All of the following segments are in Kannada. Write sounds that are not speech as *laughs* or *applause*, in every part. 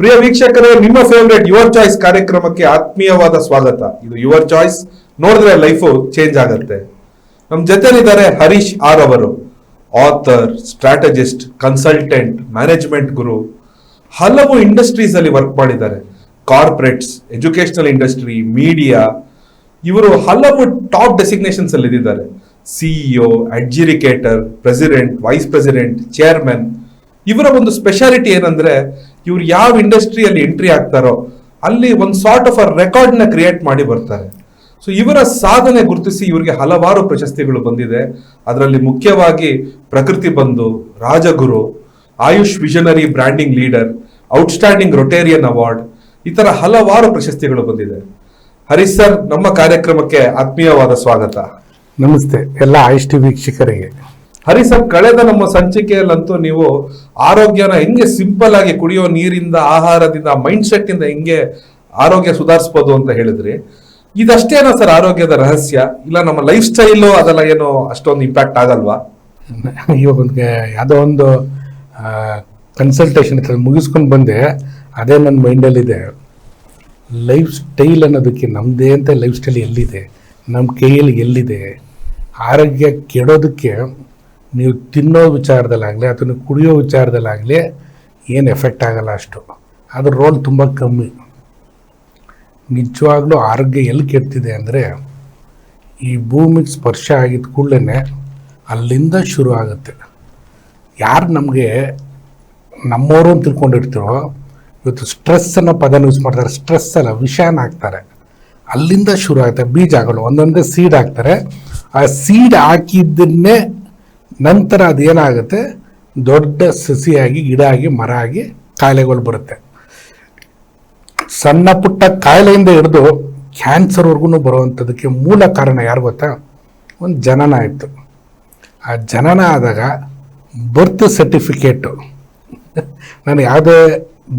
ಪ್ರಿಯ ವೀಕ್ಷಕರೇ, ನಿಮ್ಮ ಫೇವರೇಟ್ ಯುವರ್ ಚಾಯ್ಸ್ ಕಾರ್ಯಕ್ರಮಕ್ಕೆ ಆತ್ಮೀಯವಾದ ಸ್ವಾಗತ. ಇದು ಯುವರ್ ಚಾಯ್ಸ್ ನೋಡಿದ್ರೆ ಲೈಫು ಚೇಂಜ್ ಆಗುತ್ತೆ. ನಮ್ಮ ಜೊತೆಲಿದ್ದಾರೆ ಹರೀಶ್ ಆರ್ ಅವರು author strategist consultant management guru. ಹಲವು ಇಂಡಸ್ಟ್ರೀಸ್ ಅಲ್ಲಿ ವರ್ಕ್ ಮಾಡಿದ್ದಾರೆ. ಕಾರ್ಪೊರೇಟ್ಸ್ ಎಜುಕೇಶನಲ್ ಇಂಡಸ್ಟ್ರಿ ಮೀಡಿಯಾ ಇವರು ಹಲವು ಟಾಪ್ ಡೆಸಿಗ್ನೇಷನ್ಸ್ ಅಲ್ಲಿ ಇದ್ದಿದ್ದಾರೆ CEO adjudicator president vice president chairman ಇವರ ಒಂದು ಸ್ಪೆಷಾಲಿಟಿ ಏನಂದ್ರೆ ಇವ್ರು ಯಾವ ಇಂಡಸ್ಟ್ರಿಯಲ್ಲಿ ಎಂಟ್ರಿ ಆಗ್ತಾರೋ, ಅಲ್ಲಿ ಒಂದು ಸಾರ್ಟ್ ಆಫ್ ಅ ರೆಕಾರ್ಡ್ನ ಕ್ರಿಯೇಟ್ ಮಾಡಿ ಬರ್ತಾರೆ. ಸೊ ಇವರ ಸಾಧನೆ ಗುರುತಿಸಿ ಇವರಿಗೆ ಹಲವಾರು ಪ್ರಶಸ್ತಿಗಳು ಬಂದಿದೆ. ಅದರಲ್ಲಿ ಮುಖ್ಯವಾಗಿ Prakriti Bandhu, Rajaguru, Ayush visionary branding leader, outstanding Rotarian award, ಈ ತರ ಹಲವಾರು ಪ್ರಶಸ್ತಿಗಳು ಬಂದಿದೆ. ಹರೀಶ್ ಸರ್, ನಮ್ಮ ಕಾರ್ಯಕ್ರಮಕ್ಕೆ ಆತ್ಮೀಯವಾದ ಸ್ವಾಗತ. ನಮಸ್ತೆ, ಎಲ್ಲ ಆಯುಷ್ ವೀಕ್ಷಕರಿಗೆ. ಹರಿ ಸರ್ ಕಳೆದ ನಮ್ಮ ಸಂಚಿಕೆಯಲ್ಲಂತೂ ನೀವು ಆರೋಗ್ಯನ ಹೆಂಗೆ ಸಿಂಪಲ್ ಆಗಿ ಕುಡಿಯೋ ನೀರಿಂದ, ಆಹಾರದಿಂದ ಮೈಂಡ್ ಸೆಟ್ ಇಂದ ಹೆಂಗೆ ಆರೋಗ್ಯ ಸುಧಾರಿಸಬಹುದು ಅಂತ ಹೇಳಿದ್ರಿ. ಇದಷ್ಟೇನಾ ಸರ್ ಆರೋಗ್ಯದ ರಹಸ್ಯ? ಇಲ್ಲ ನಮ್ಮ ಲೈಫ್ ಸ್ಟೈಲು ಅದೆಲ್ಲ ಏನು ಅಷ್ಟೊಂದು ಇಂಪ್ಯಾಕ್ಟ್ ಆಗಲ್ವಾ? *laughs* ಇವಾಗ ಒಂದು ಯಾವುದೋ ಒಂದು ಕನ್ಸಲ್ಟೇಷನ್ ಇತ್ತು ಮುಗಿಸ್ಕೊಂಡು ಬಂದೆ. ಅದೇ ನನ್ನ ಮೈಂಡಲ್ಲಿದೆ ಲೈಫ್ ಸ್ಟೈಲ್ ಅನ್ನೋದಕ್ಕೆ ನಮ್ಮದೇ ಅಂತ ಲೈಫ್ ಸ್ಟೈಲ್ ಎಲ್ಲಿದೆ? ನಮ್ಮ ಕೈಯಲ್ಲಿ ಎಲ್ಲಿದೆ? ಆರೋಗ್ಯ ಕೆಡೋದಕ್ಕೆ ನೀವು ತಿನ್ನೋ ವಿಚಾರದಲ್ಲಾಗಲಿ ಅಥವಾ ನೀವು ಕುಡಿಯೋ ವಿಚಾರದಲ್ಲಾಗಲಿ ಏನು ಎಫೆಕ್ಟ್ ಆಗಲ್ಲ ಅಷ್ಟು. ಅದ್ರ ರೋಲ್ ತುಂಬ ಕಮ್ಮಿ. ನಿಜವಾಗ್ಲೂ ಆರೋಗ್ಯ ಎಲ್ಲಿ ಕೆಡ್ತಿದೆ ಅಂದರೆ ಈ ಭೂಮಿಗೆ ಸ್ಪರ್ಶ ಆಗಿದ ಕೂಡಲೇ ಅಲ್ಲಿಂದ ಶುರು ಆಗುತ್ತೆ. ಯಾರು ನಮಗೆ ನಮ್ಮವರು ಅಂತ ತಿಳ್ಕೊಂಡಿರ್ತೀರೋ, ಇವತ್ತು ಸ್ಟ್ರೆಸ್ ಅನ್ನೋ ಪದನ ಯೂಸ್ ಮಾಡ್ತಾರೆ ಸ್ಟ್ರೆಸ್ ಅಲ್ಲ, ವಿಷಾನ ಹಾಕ್ತಾರೆ. ಅಲ್ಲಿಂದ ಶುರು ಆಗುತ್ತೆ ಬೀಜ ಆಗಲ್ಲ ಒಂದೊಂದೇ ಸೀಡ್ ಹಾಕ್ತಾರೆ. ಆ ಸೀಡ್ ಹಾಕಿದ್ದನ್ನೇ ನಂತರ ಅದೇನಾಗುತ್ತೆ? ದೊಡ್ಡ ಸಸಿಯಾಗಿ, ಗಿಡ ಆಗಿ, ಮರ ಆಗಿ ಕಾಯಿಲೆಗಳು ಬರುತ್ತೆ. ಸಣ್ಣ ಪುಟ್ಟ ಕಾಯಿಲೆಯಿಂದ ಹಿಡಿದು ಕ್ಯಾನ್ಸರ್ವರೆಗೂ ಬರುವಂಥದ್ದಕ್ಕೆ ಮೂಲ ಕಾರಣ ಯಾರು ಗೊತ್ತಾ? ಒಂದು ಜನನ ಇತ್ತು ಆ ಜನನ ಆದಾಗ ಬರ್ತ್ ಸರ್ಟಿಫಿಕೇಟು ನಾನು ಯಾವುದೇ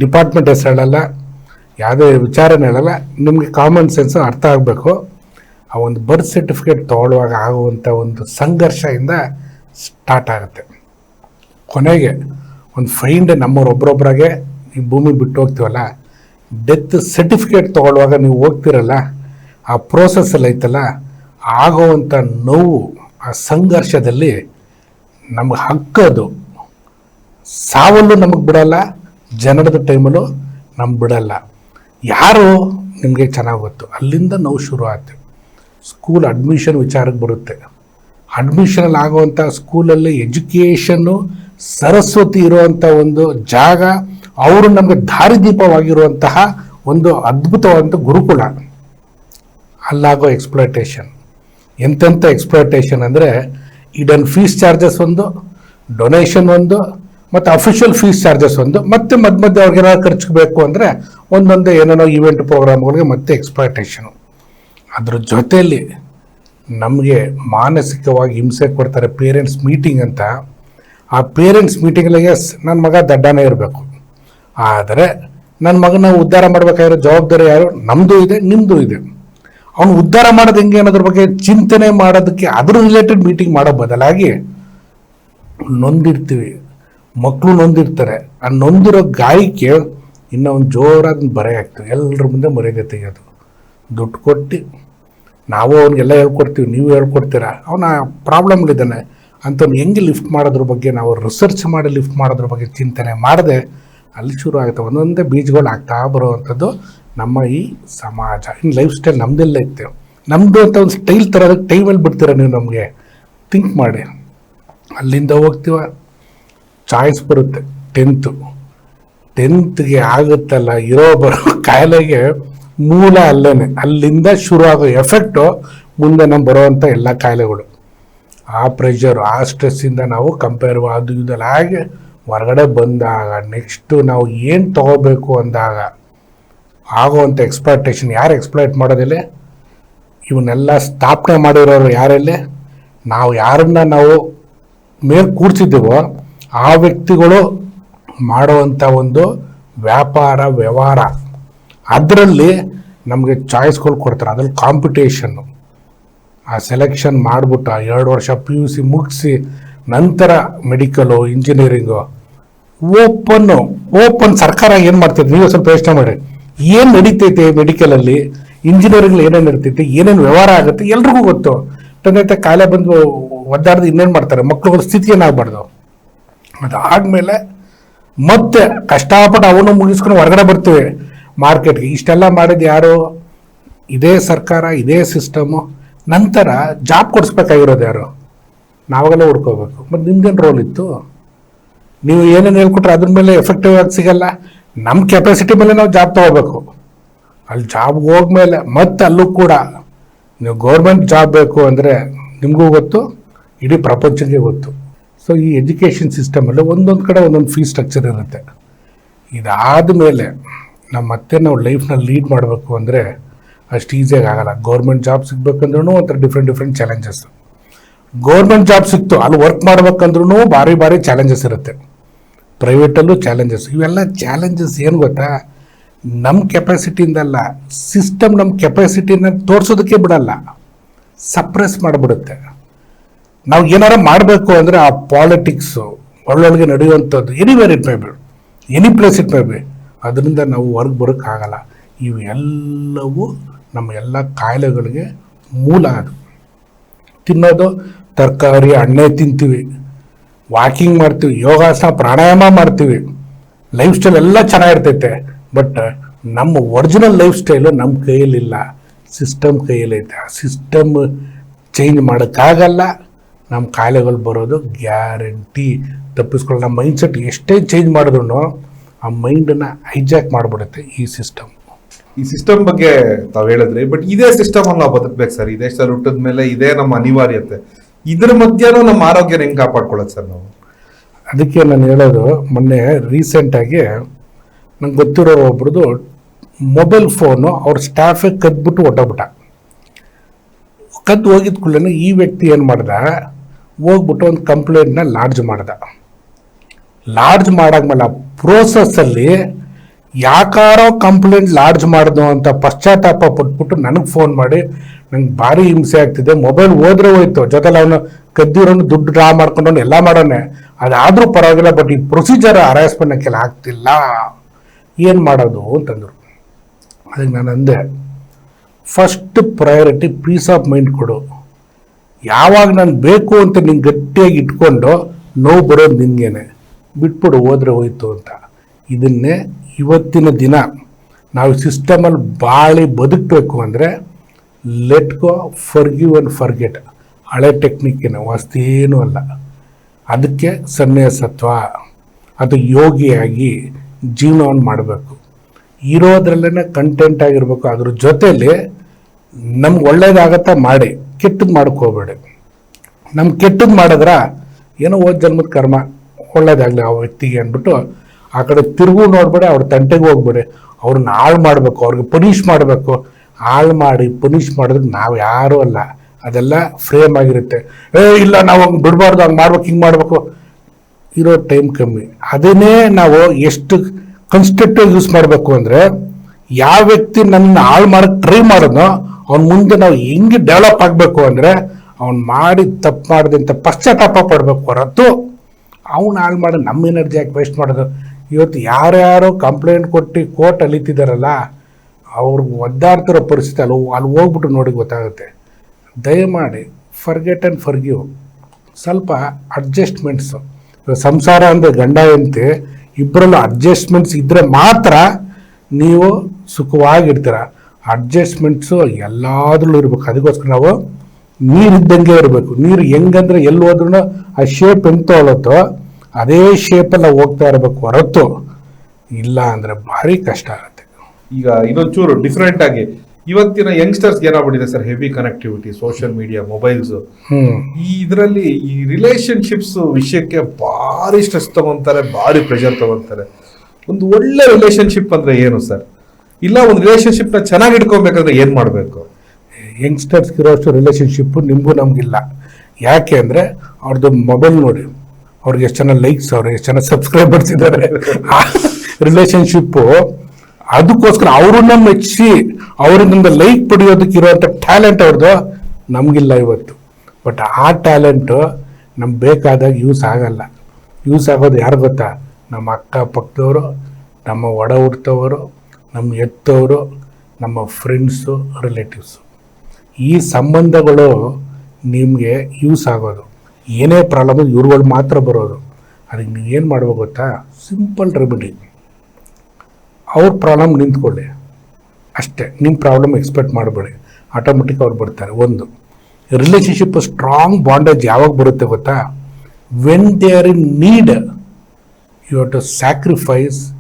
ಡಿಪಾರ್ಟ್ಮೆಂಟ್ ಹೆಸರು ಹೇಳಲ್ಲ, ಯಾವುದೇ ವಿಚಾರನೇ ಹೇಳಲ್ಲ, ನಿಮಗೆ ಕಾಮನ್ ಸೆನ್ಸು ಅರ್ಥ ಆಗಬೇಕು. ಆ ಒಂದು ಬರ್ತ್ ಸರ್ಟಿಫಿಕೇಟ್ ತೊಗೊಳ್ಳುವಾಗ ಆಗುವಂಥ ಒಂದು ಸಂಘರ್ಷದಿಂದ ಸ್ಟಾರ್ಟ್ ಆಗುತ್ತೆ. ಕೊನೆಗೆ ಒಂದು ಫೈಂಡ್ ನಮ್ಮವ್ರು ಒಬ್ರೊಬ್ರಾಗೆ ಈ ಭೂಮಿ ಬಿಟ್ಟು ಹೋಗ್ತೀವಲ್ಲ ಡೆತ್ ಸರ್ಟಿಫಿಕೇಟ್ ತೊಗೊಳ್ಳುವಾಗ ನೀವು ಹೋಗ್ತಿರಲ್ಲ, ಆ ಪ್ರೋಸೆಸ್ಸಲ್ಲಿ ಐತಲ್ಲ ಆಗೋವಂಥ ನೋವು ಆ ಸಂಘರ್ಷದಲ್ಲಿ ನಮಗೆ ಹಕ್ಕದು. ಸಾವಲ್ಲೂ ನಮಗೆ ಬಿಡಲ್ಲ, ಜನರದ ಟೈಮಲ್ಲೂ ನಮ್ಗೆ ಬಿಡಲ್ಲ. ಯಾರು ನಿಮಗೆ ಚೆನ್ನಾಗಿ ಗೊತ್ತು? ಅಲ್ಲಿಂದ ನೋವು ಶುರು ಆಯ್ತು ಸ್ಕೂಲ್ ಅಡ್ಮಿಷನ್ ವಿಚಾರಕ್ಕೆ ಬರುತ್ತೆ. ಅಡ್ಮಿಷನಲ್ಲಿ ಆಗುವಂಥ ಸ್ಕೂಲಲ್ಲಿ ಎಜುಕೇಷನ್ನು ಸರಸ್ವತಿ ಇರುವಂಥ ಒಂದು ಜಾಗ, ಅವರು ನಮಗೆ ದಾರಿದೀಪವಾಗಿರುವಂತಹ ಒಂದು ಅದ್ಭುತವಾದಂಥ ಗುರುಕುಲ. ಅಲ್ಲಾಗೋ ಎಕ್ಸ್ಪ್ಲೋಟೇಷನ್ ಎಂತೆಂಥ ಎಕ್ಸ್ಪ್ಲೋಟೇಷನ್ ಅಂದರೆ ಇಡನ್ ಫೀಸ್ ಚಾರ್ಜಸ್ ಒಂದು ಡೊನೇಷನ್ ಒಂದು, ಮತ್ತು ಅಫಿಷಿಯಲ್ ಫೀಸ್ ಚಾರ್ಜಸ್ ಒಂದು, ಮತ್ತೆ ಮಧ್ಯ ಮಧ್ಯೆ ಅವ್ರಿಗೆಲ್ಲ ಖರ್ಚು ಬೇಕು ಅಂದರೆ ಒಂದೊಂದು ಏನೇನೋ ಇವೆಂಟ್ ಪ್ರೋಗ್ರಾಮ್ಗಳಿಗೆ ಮತ್ತೆ ಎಕ್ಸ್ಪ್ಲೋಟೇಷನು ಅದ್ರ ಜೊತೆಯಲ್ಲಿ ನಮಗೆ ಮಾನಸಿಕವಾಗಿ ಹಿಂಸೆ ಕೊಡ್ತಾರೆ ಪೇರೆಂಟ್ಸ್ ಮೀಟಿಂಗ್ ಅಂತ. ಆ ಪೇರೆಂಟ್ಸ್ ಮೀಟಿಂಗಲ್ಲಿ ಎಸ್ ನನ್ನ ಮಗ ದಡ್ಡನೇ ಇರಬೇಕು. ಆದರೆ ನನ್ನ ಮಗನ ಉದ್ಧಾರ ಮಾಡಬೇಕಾಗಿರೋ ಜವಾಬ್ದಾರಿ ಯಾರು? ನಮ್ಮದು ಇದೆ ನಿಮ್ಮದು ಇದೆ. ಅವನು ಉದ್ಧಾರ ಮಾಡೋದು ಹೆಂಗೆ ಅನ್ನೋದ್ರ ಬಗ್ಗೆ ಚಿಂತನೆ ಮಾಡೋದಕ್ಕೆ ಅದ್ರ ರಿಲೇಟೆಡ್ ಮೀಟಿಂಗ್ ಮಾಡೋ ಬದಲಾಗಿ ನೊಂದಿರ್ತೀವಿ. ಮಕ್ಕಳು ನೊಂದಿರ್ತಾರೆ. ಆ ನೊಂದಿರೋ ಗಾಯಕ್ಕೆ ಇನ್ನೂ ಒಂದು ಜೋರಾದ ಬರೆಯಾಗ್ತದೆ ಎಲ್ಲರ ಮುಂದೆ ಮರೆಗೆ ತೆಗೆಯೋದು. ದುಡ್ಡು ಕೊಟ್ಟು ನಾವು ಅವ್ನಿಗೆಲ್ಲ ಹೇಳ್ಕೊಡ್ತೀವಿ, ನೀವು ಹೇಳ್ಕೊಡ್ತೀರಾ? ಅವನ ಪ್ರಾಬ್ಲಮ್ಗಳಿದ್ದಾನೆ ಅಂಥವ್ನು ಹೆಂಗೆ ಲಿಫ್ಟ್ ಮಾಡೋದ್ರ ಬಗ್ಗೆ ನಾವು ರಿಸರ್ಚ್ ಮಾಡಿ ಲಿಫ್ಟ್ ಮಾಡೋದ್ರ ಬಗ್ಗೆ ಚಿಂತನೆ ಮಾಡದೆ ಅಲ್ಲಿ ಶುರು ಆಗುತ್ತೆ. ಒಂದೊಂದೇ ಬೀಜಗಳು ಆಗ್ತಾ ಬರುವಂಥದ್ದು ನಮ್ಮ ಈ ಸಮಾಜ. ಇನ್ನು ಲೈಫ್ ಸ್ಟೈಲ್ ನಮ್ಮದೆಲ್ಲ ಇತ್ತು ನಮ್ಮದು ಅಂತ ಒಂದು ಸ್ಟೈಲ್ ತರೋದಕ್ಕೆ ಟೈಮಲ್ಲಿ ಬಿಡ್ತೀರ ನೀವು ನಮಗೆ? ಥಿಂಕ್ ಮಾಡಿ. ಅಲ್ಲಿಂದ ಹೋಗ್ತೀವ. ಚಾಯ್ಸ್ ಬರುತ್ತೆ. ಟೆಂತು ಟೆಂತ್ಗೆ ಆಗುತ್ತಲ್ಲ, ಇರೋ ಬರೋ ಕಾಯಿಲೆಗೆ ಮೂಲ ಅಲ್ಲೇನೆ. ಅಲ್ಲಿಂದ ಶುರು ಆಗೋ ಎಫೆಕ್ಟು ಮುಂದೆ ನಮ್ಮ ಬರುವಂಥ ಎಲ್ಲ ಕಾಯಿಲೆಗಳು. ಆ ಪ್ರೆಷರು ಆ ಸ್ಟ್ರೆಸ್ಸಿಂದ ನಾವು ಕಂಪೇರ್ ಅದು ಇದೆಲ್ಲ ಹಾಗೆ ಹೊರಗಡೆ ಬಂದಾಗ ನೆಕ್ಸ್ಟು ನಾವು ಏನು ತಗೋಬೇಕು ಅಂದಾಗ, ಆಗುವಂಥ ಎಕ್ಸ್ಪೆಕ್ಟೇಷನ್ ಯಾರು ಎಕ್ಸ್ಪ್ಲೈಟ್ ಮಾಡೋದಿಲ್ಲ? ಇವನ್ನೆಲ್ಲ ಸ್ಥಾಪನೆ ಮಾಡಿರೋರು ಯಾರಲ್ಲಿ? ನಾವು ಯಾರನ್ನ ನಾವು ಮೇಲೆ ಕೂರ್ಸಿದ್ದೀವೋ ಆ ವ್ಯಕ್ತಿಗಳು ಮಾಡುವಂಥ ಒಂದು ವ್ಯಾಪಾರ, ವ್ಯವಹಾರ. ಅದರಲ್ಲಿ ನಮಗೆ ಚಾಯ್ಸ್ಗಳು ಕೊಡ್ತಾರೆ. ಅದ್ರಲ್ಲಿ ಕಾಂಪಿಟೇಷನ್ನು ಆ ಸೆಲೆಕ್ಷನ್ ಮಾಡಿಬಿಟ್ಟು ಎರಡು ವರ್ಷ ಪಿ ಯು ಸಿ ಮುಗಿಸಿ ನಂತರ ಮೆಡಿಕಲು ಇಂಜಿನಿಯರಿಂಗು ಓಪನ್ನು ಓಪನ್ ಸರ್ಕಾರ ಏನು ಮಾಡ್ತೈತೆ ನೀವು ಸ್ವಲ್ಪ ಯೋಚನೆ ಮಾಡಿ. ಏನು ನಡೀತೈತೆ ಮೆಡಿಕಲಲ್ಲಿ ಇಂಜಿನಿಯರಿಂಗ್ ಏನೇನು ನಡೀತೈತೆ? ಏನೇನು ವ್ಯವಹಾರ ಆಗುತ್ತೆ? ಎಲ್ರಿಗೂ ಗೊತ್ತು. ತಂದೆ ತಾಯಿ ಕಾಯಿಲೆ ಬಂದು ಒದ್ದಾಡ್ದು ಇನ್ನೇನು ಮಾಡ್ತಾರೆ? ಮಕ್ಳುಗಳ ಸ್ಥಿತಿ ಏನಾಗಬಾರ್ದು? ಅದಾದಮೇಲೆ ಮತ್ತೆ ಕಷ್ಟಪಟ್ಟು ಅವನು ಮುಗಿಸ್ಕೊಂಡು ಹೊರಗಡೆ ಬರ್ತೀವಿ. ಮಾರ್ಕೆಟ್ಗೆ ಇಷ್ಟೆಲ್ಲ ಮಾಡಿದ್ದು ಯಾರು? ಇದೇ ಸರ್ಕಾರ, ಇದೇ ಸಿಸ್ಟಮು. ನಂತರ ಜಾಬ್ ಕೊಡಿಸ್ಬೇಕಾಗಿರೋದು ಯಾರು? ನಾವಾಗೆಲ್ಲ ಹುಡ್ಕೋಬೇಕು. ಮತ್ತು ನಿಮ್ದೇನು ರೋಲ್ ಇತ್ತು? ನೀವು ಏನೇನು ಹೇಳ್ಕೊಟ್ರೆ ಅದ್ರ ಮೇಲೆ ಎಫೆಕ್ಟಿವ್ ಆಗಿ ಸಿಗಲ್ಲ. ನಮ್ಮ ಕೆಪಾಸಿಟಿ ಮೇಲೆ ನಾವು ಜಾಬ್ ತಗೋಬೇಕು. ಅಲ್ಲಿ ಜಾಬ್ ಹೋಗ್ಮೇಲೆ ಮತ್ತೆ ಅಲ್ಲೂ ಕೂಡ ನೀವು ಗೌರ್ಮೆಂಟ್ ಜಾಬ್ ಬೇಕು ಅಂದರೆ ನಿಮಗೂ ಗೊತ್ತು, ಇಡೀ ಪ್ರಪಂಚಕ್ಕೆ ಗೊತ್ತು. ಸೊ ಈ ಎಜುಕೇಷನ್ ಸಿಸ್ಟಮಲ್ಲಿ ಒಂದೊಂದು ಕಡೆ ಒಂದೊಂದು ಫೀಸ್ ಸ್ಟ್ರಕ್ಚರ್ ಇರುತ್ತೆ. ಇದಾದ ಮೇಲೆ ನಮ್ಮ ಮತ್ತೆ ನಾವು ಲೈಫ್ನ ಲೀಡ್ ಮಾಡಬೇಕು ಅಂದರೆ ಅಷ್ಟು ಈಸಿಯಾಗಿ ಆಗಲ್ಲ. ಗೌರ್ಮೆಂಟ್ ಜಾಬ್ ಸಿಗ್ಬೇಕಂದ್ರೂ ಒಂಥರ different different challenges government job ಸಿಕ್ತು, ಅಲ್ಲಿ ವರ್ಕ್ ಮಾಡ್ಬೇಕಂದ್ರೂ ಭಾರಿ ಭಾರಿ ಚಾಲೆಂಜಸ್ ಇರುತ್ತೆ. ಪ್ರೈವೇಟಲ್ಲೂ ಚಾಲೆಂಜಸ್ ಇವೆಲ್ಲ ಚಾಲೆಂಜಸ್ ಏನು ಗೊತ್ತಾ? ನಮ್ಮ ಕೆಪಾಸಿಟಿಯಿಂದಲ್ಲ ಸಿಸ್ಟಮ್ ನಮ್ಮ ಕೆಪಾಸಿಟಿನ ತೋರಿಸೋದಕ್ಕೆ ಬಿಡಲ್ಲ. ಸಪ್ರೆಸ್ ಮಾಡಿಬಿಡುತ್ತೆ. ನಾವು ಏನಾರ ಮಾಡಬೇಕು ಅಂದರೆ ಆ ಪಾಲಿಟಿಕ್ಸು ಒಳ್ಳೊಳಗೆ ನಡೆಯುವಂಥದ್ದು anywhere it may be any place it may be ಅದರಿಂದ ನಾವು ಹೊರಗೆ ಬರೋಕ್ಕಾಗಲ್ಲ ಇವೆಲ್ಲವೂ ನಮ್ಮ ಎಲ್ಲ ಕಾಯಿಲೆಗಳಿಗೆ ಮೂಲ ಅದು. ತಿನ್ನೋದು ತರಕಾರಿ ಹಣ್ಣೆ ತಿಂತೀವಿ. ವಾಕಿಂಗ್ ಮಾಡ್ತೀವಿ, ಯೋಗಾಸನ, ಪ್ರಾಣಾಯಾಮ ಮಾಡ್ತೀವಿ. ಲೈಫ್ ಸ್ಟೈಲ್ ಎಲ್ಲ ಚೆನ್ನಾಗಿರ್ತೈತೆ. ಬಟ್ ನಮ್ಮ ಒರಿಜಿನಲ್ ಲೈಫ್ ಸ್ಟೈಲು ನಮ್ಮ ಕೈಯಲ್ಲಿಲ್ಲ. ಸಿಸ್ಟಮ್ ಕೈಯಲ್ಲೈತೆ ಆ ಸಿಸ್ಟಮ್ ಚೇಂಜ್ ಮಾಡೋಕ್ಕಾಗಲ್ಲ. ನಮ್ಮ ಕಾಯಿಲೆಗಳು ಬರೋದು ಗ್ಯಾರಂಟಿ. ತಪ್ಪಿಸ್ಕೊಳ್ಳೋ ನಮ್ಮ ಮೈಂಡ್ಸೆಟ್ ಎಷ್ಟೇ ಚೇಂಜ್ ಮಾಡಿದ್ರು ಆ ಮೈಂಡನ್ನು ಹೈಜಾಕ್ ಮಾಡಿಬಿಡುತ್ತೆ ಈ ಸಿಸ್ಟಮ್ ಈ ಸಿಸ್ಟಮ್ ಬಗ್ಗೆ ತಾವು ಹೇಳಿದ್ರಿ ಬಟ್ ಇದೇ ಸಿಸ್ಟಮ್ ಅನ್ನು ನಾವು ಬದುಕ್ಬೇಕು ಸರ್. ಈ ದೇಶದಲ್ಲಿ ಹುಟ್ಟಿದ ಮೇಲೆ ಇದೇ ನಮ್ಮ ಅನಿವಾರ್ಯತೆ. ಇದ್ರ ಮಧ್ಯನೂ ನಮ್ಮ ಆರೋಗ್ಯನ ಹೆಂಗೆ ಕಾಪಾಡ್ಕೊಳ್ಳೋದು ಸರ್ ನಾವು? ಅದಕ್ಕೆ ನಾನು ಹೇಳೋದು ಮೊನ್ನೆ ರೀಸೆಂಟಾಗಿ ನಂಗೆ ಗೊತ್ತಿರೋ ಒಬ್ರದ್ದು ಮೊಬೈಲ್ ಫೋನು ಅವ್ರ ಸ್ಟಾಫೇ ಕದ್ಬಿಟ್ಟು ಹೊಟ್ಟೋಗ್ಬಿಟ್ಟ ಕದ್ದು ಹೋಗಿದ ಕೂಡಲೇ ಈ ವ್ಯಕ್ತಿ ಏನು ಮಾಡ್ದ? ಹೋಗ್ಬಿಟ್ಟು ಒಂದು ಕಂಪ್ಲೇಂಟ್ನ ಲಾಡ್ಜ್ ಮಾಡ್ದ. ಲಾಡ್ಜ್ ಮಾಡಾದ್ಮೇಲೆ ಆ ಪ್ರೋಸೆಸ್ಸಲ್ಲಿ ಯಾಕಾರೋ ಕಂಪ್ಲೇಂಟ್ ಲಾಡ್ಜ್ ಮಾಡಿದ್ನೋ ಅಂತ ಪಶ್ಚಾತ್ತಾಪ ಪಟ್ಬಿಟ್ಟು ನನಗೆ ಫೋನ್ ಮಾಡಿ, ನಂಗೆ ಭಾರಿ ಹಿಂಸೆ ಆಗ್ತಿದೆ ಮೊಬೈಲ್ ಹೋದ್ರೆ ಹೋಯ್ತು. ಜೊತೆಲಿ ಅವನು ಕದ್ದಿರೋನು ದುಡ್ಡು ಡ್ರಾ ಮಾಡ್ಕೊಂಡು ಎಲ್ಲ ಮಾಡೋನೆ. ಅದಾದರೂ ಪರವಾಗಿಲ್ಲ ಬಟ್ ಈ ಪ್ರೊಸೀಜರ್ ಹರಾಸ್ಮೆಂಟ್ಕೆಲ್ಲ ಆಗ್ತಿಲ್ಲ. ಏನು ಮಾಡೋದು ಅಂತಂದರು. ಅದಕ್ಕೆ ನಾನು ಅಂದೆ first priority peace of mind ಕೊಡು. ಯಾವಾಗ ನಾನು ಬೇಕು ಅಂತ ನಿಂಗೆ ಗಟ್ಟಿಯಾಗಿ ಇಟ್ಕೊಂಡು ನೋವು ಬರೋದು ನಿನಗೇನೆ. ಬಿಟ್ಬಿಡು, ಹೋದ್ರೆ ಹೋಯ್ತು ಅಂತ. ಇದನ್ನೇ ಇವತ್ತಿನ ದಿನ ನಾವು ಸಿಸ್ಟಮಲ್ಲಿ ಬಾಳಿ ಬದುಕಬೇಕು ಅಂದರೆ let go forgive and forget ಹಳೆ ಟೆಕ್ನಿಕ್ಕಿನ ಹೊಸ್ತೇನೂ ಅಲ್ಲ. ಅದಕ್ಕೆ ಸನ್ಯಾಸತ್ವ. ಅದು ಯೋಗಿಯಾಗಿ ಜೀವನವನ್ನು ಮಾಡಬೇಕು. ಇರೋದ್ರಲ್ಲೇ ಕಂಟೆಂಟ್ ಆಗಿರಬೇಕು. ಅದ್ರ ಜೊತೆಯಲ್ಲಿ ನಮ್ಗೆ ಒಳ್ಳೇದಾಗತ್ತಾ ಮಾಡಿ ಕೆಟ್ಟದ್ದು ಮಾಡ್ಕೋಬೇಡಿ. ನಮ್ಗೆ ಕೆಟ್ಟದ್ದು ಮಾಡಿದ್ರೆ ಏನೋ ಓದ್ ಜನ್ಮದ ಕರ್ಮ. ಒಳ್ಳೇದಾಗಲಿ ಆ ವ್ಯಕ್ತಿಗೆ ಅಂದ್ಬಿಟ್ಟು ಆ ಕಡೆ ತಿರುಗು ನೋಡ್ಬೇಡಿ, ಅವ್ರ ತಂಟೆಗೆ ಹೋಗ್ಬೇಡಿ. ಅವ್ರನ್ನ ಹಾಳು ಮಾಡಬೇಕು, ಅವ್ರಿಗೆ ಪನಿಷ್ ಮಾಡಬೇಕು. ಹಾಳು ಮಾಡಿ ಪನಿಷ್ ಮಾಡೋದಕ್ಕೆ ನಾವು ಯಾರೂ ಅಲ್ಲ. ಅದೆಲ್ಲ ಫ್ರೇಮ್ ಆಗಿರುತ್ತೆ. ಏ, ಇಲ್ಲ, ನಾವು ಹಂಗೆ ಬಿಡಬಾರ್ದು, ಹಂಗೆ ಮಾಡ್ಬೇಕು, ಹಿಂಗೆ ಮಾಡಬೇಕು. ಇರೋ ಟೈಮ್ ಕಮ್ಮಿ. ಅದನ್ನೇ ನಾವು ಎಷ್ಟು ಕನ್ಸ್ಟ್ರಕ್ಟಿವ್ ಯೂಸ್ ಮಾಡಬೇಕು ಅಂದರೆ, ಯಾವ ವ್ಯಕ್ತಿ ನನ್ನ ಹಾಳು ಮಾಡೋಕ್ಕೆ ಟ್ರೈ ಮಾಡೋದೋ ಅವ್ನ ಮುಂದೆ ನಾವು ಹೆಂಗೆ ಡೆವಲಪ್ ಆಗಬೇಕು ಅಂದರೆ, ಅವ್ನು ಮಾಡಿ ತಪ್ಪು ಮಾಡಿದಂಥ ಪಶ್ಚಾತ್ತಾಪ ಪಡಬೇಕು ಹೊರತು ಅವ್ನು ಹಾಳು ಮಾಡಿ ನಮ್ಮ ಎನರ್ಜಿ ಯಾಕೆ ವೇಸ್ಟ್ ಮಾಡೋದು? ಇವತ್ತು ಯಾರ್ಯಾರೋ ಕಂಪ್ಲೇಂಟ್ ಕೊಟ್ಟು ಕೋರ್ಟ್ ಅಲಿತಿದ್ದಾರಲ್ಲ ಅವ್ರಿಗೆ ಒದ್ದಾಡ್ತಿರೋ ಪರಿಸ್ಥಿತಿ ಅಲ್ಲಿ ಅಲ್ಲಿ ಹೋಗ್ಬಿಟ್ಟು ನೋಡಿ ಗೊತ್ತಾಗುತ್ತೆ. ದಯಮಾಡಿ ಫರ್ಗೆಟ್ ಆ್ಯಂಡ್ ಫರ್ಗಿವ್ ಸ್ವಲ್ಪ ಅಡ್ಜಸ್ಟ್ಮೆಂಟ್ಸು ಸಂಸಾರ ಅಂದರೆ ಗಂಡ ಎಂತೆ ಇಬ್ಬರಲ್ಲೂ ಅಡ್ಜಸ್ಟ್ಮೆಂಟ್ಸ್ ಇದ್ದರೆ ಮಾತ್ರ ನೀವು ಸುಖವಾಗಿರ್ತೀರ. ಅಡ್ಜಸ್ಟ್ಮೆಂಟ್ಸು ಎಲ್ಲಾದ್ರಲ್ಲೂ ಇರಬೇಕು. ಅದಕ್ಕೋಸ್ಕರ ನಾವು ನೀರು ಇದ್ದಂಗೆ ಇರಬೇಕು. ನೀರು ಹೆಂಗಂದ್ರೆ ಎಲ್ಲಿ ಹೋದ್ರೂ ಆ ಶೇಪ್ ಎಂತ ತೊಗೊಳತ್ತೋ ಅದೇ ಶೇಪಲ್ಲಿ ಹೋಗ್ತಾ ಇರಬೇಕು ಹೊರತು ಇಲ್ಲ ಅಂದರೆ ಭಾರಿ ಕಷ್ಟ ಆಗುತ್ತೆ. ಈಗ ಇನ್ನೊಂಚೂರು ಡಿಫ್ರೆಂಟ್ ಆಗಿ ಇವತ್ತಿನ youngsters ಏನಾಗ್ಬಿಟ್ಟಿದೆ sir heavy connectivity social media mobiles ಈ ಇದರಲ್ಲಿ ಈ ರಿಲೇಶನ್ಶಿಪ್ಸ್ ವಿಷಯಕ್ಕೆ ಭಾರಿ ಸ್ಟ್ರೆಸ್ ತಗೊಂತಾರೆ ಭಾರಿ ಪ್ರೆಷರ್ ತಗೊಂತಾರೆ. ಒಂದು ಒಳ್ಳೆ ರಿಲೇಶನ್ಶಿಪ್ ಅಂದ್ರೆ ಏನು ಸರ್ ಇಲ್ಲ ಒಂದು ರಿಲೇಶನ್ಶಿಪ್ನ ಚೆನ್ನಾಗಿ ಇಟ್ಕೊಬೇಕಂದ್ರೆ ಏನು ಮಾಡಬೇಕು? ಯಂಗ್ಸ್ಟರ್ಸ್ಗಿರೋಷ್ಟು ಇರೋಷ್ಟು ರಿಲೇಶನ್ಶಿಪ್ ನಿಮಗೂ ನಮಗಿಲ್ಲ. ಯಾಕೆ ಅಂದರೆ ಅವ್ರದ್ದು ಮೊಬೈಲ್ ನೋಡಿ. ಅವ್ರಿಗೆ ಎಷ್ಟು ಜನ ಲೈಕ್ಸ್ ಅವ್ರಿಗೆ ಎಷ್ಟು ಜನ ಸಬ್ಸ್ಕ್ರೈಬರ್ಸ್ ಇದ್ದಾರೆ ಆ ರಿಲೇಷನ್ಶಿಪ್ಪು ಅದಕ್ಕೋಸ್ಕರ ಅವ್ರನ್ನ ಮೆಚ್ಚಿ ಅವರಿಂದ ಲೈಕ್ ಪಡೆಯೋದಕ್ಕೆ ಇರುವಂಥ ಟ್ಯಾಲೆಂಟ್ ಅವ್ರದ್ದು ನಮಗಿಲ್ಲ ಇವತ್ತು. ಬಟ್ ಆ ಟ್ಯಾಲೆಂಟು ನಮ್ಗೆ ಬೇಕಾದಾಗ ಯೂಸ್ ಆಗಲ್ಲ. ಯೂಸ್ ಆಗೋದು ಯಾರು ಗೊತ್ತಾ? ನಮ್ಮ ಅಕ್ಕಪಕ್ಕದವರು ನಮ್ಮ ಒಡ ಹುಡ್ತವರು ನಮ್ಮ ಎತ್ತವರು ನಮ್ಮ ಫ್ರೆಂಡ್ಸು ರಿಲೇಟಿವ್ಸು ಈ ಸಂಬಂಧಗಳು ನಿಮಗೆ ಯೂಸ್ ಆಗೋದು. ಏನೇ ಪ್ರಾಬ್ಲಮ್ ಇವ್ರುಗಳು ಮಾತ್ರ ಬರೋದು ಅದಕ್ಕೆ ನೀವು ಏನು ಮಾಡ್ಬೇಕು ಗೊತ್ತಾ? ಸಿಂಪಲ್ ರೆಮಿಡಿ ಅವ್ರ ಪ್ರಾಬ್ಲಮ್ ನಿಂತ್ಕೊಳ್ಳಿ. ಅಷ್ಟೇ. ನಿಮ್ಮ ಪ್ರಾಬ್ಲಮ್ ಎಕ್ಸ್ಪೆಕ್ಟ್ ಮಾಡಬೇಡಿ. ಆಟೋಮೆಟಿಕ್ ಅವ್ರು ಬರ್ತಾರೆ. ಒಂದು. ರಿಲೇಷನ್ಶಿಪ್ ಸ್ಟ್ರಾಂಗ್ ಬಾಂಡೇಜ್ ಯಾವಾಗ ಬರುತ್ತೆ ಗೊತ್ತಾ? When they are in need you have to sacrifice